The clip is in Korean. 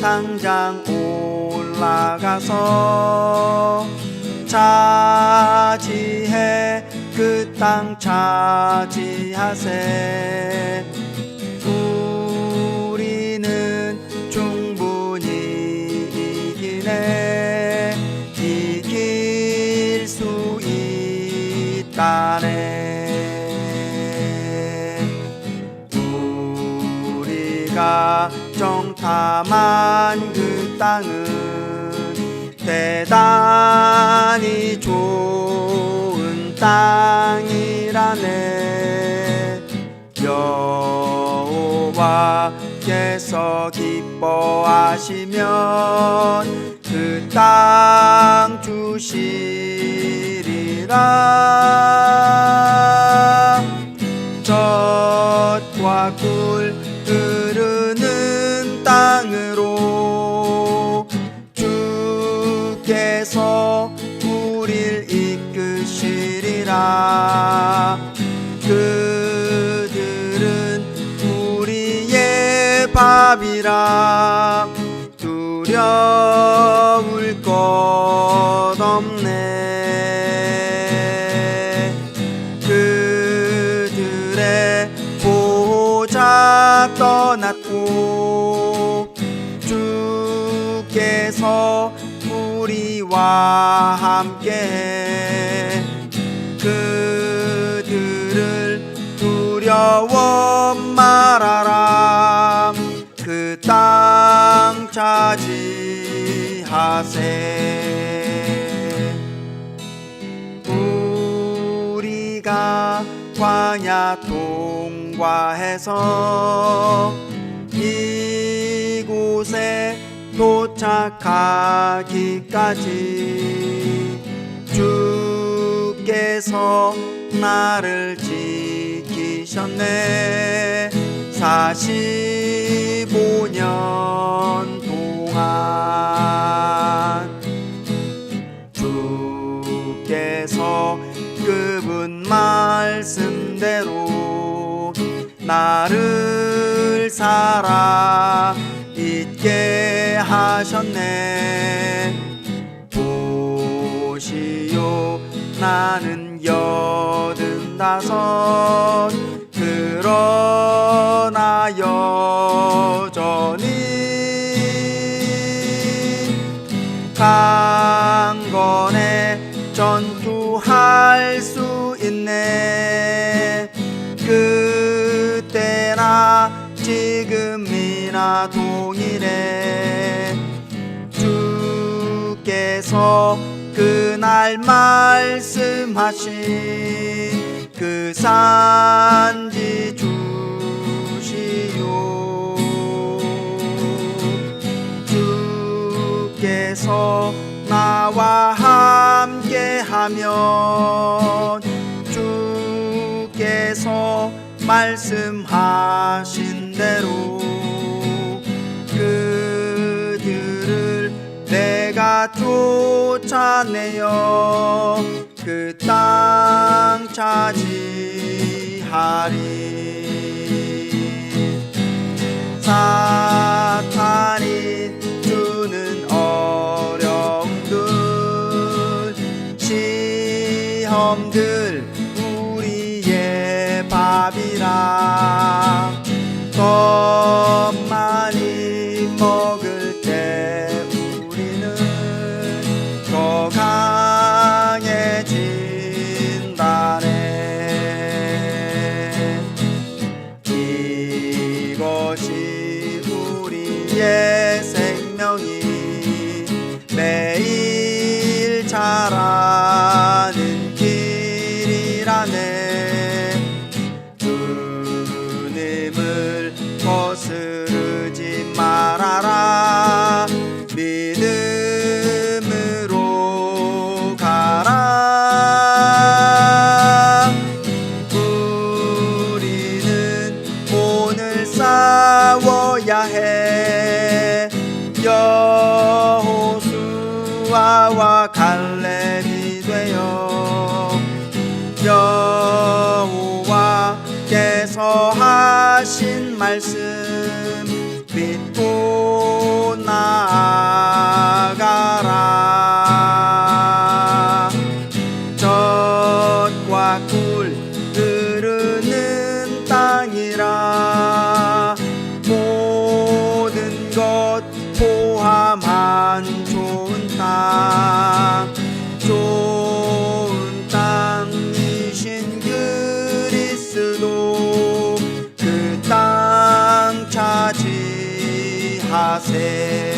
당장 올라가서 차지해 그 땅 차지하세. 우리는 충분히 이기네. 이길 수 있다네 정탐한 그 땅은 대단히 좋은 땅이라네. 여호와께서 기뻐하시면 그 땅 주시리라. 젖과 꿀 이끄시리라 그들은 우리의 밥이라 두려울 것 없네. 그들의 보호자 떠났고 주께서 우리와 함께 그들을 두려워 말아라. 그 땅 차지하세. 우리가 광야 통과해서 이곳에 도착하기까지 주께서 나를 지키셨네. 45년 동안 주께서 그분 말씀대로 나를 살아 있게 하셨네 나는 여든 다섯. 그러나 여전히 강건에 전투할 수 있네. 그때나 지금이나 동일해. 주께서 그날 말씀하신 그 산지 주시오. 주께서 나와 함께하면 주께서 말씀하신 대로 쫓아내어 그땅 차지하리. 사탄이 주는 어려움들 시험들 우리의 밥이라 것이 우리의 생명이 매일 자라는 길이라네 여호수아와 갈렙이 되어 여호와께서 하신 말씀 믿고 나아가라. 젖과 꿀 hacer.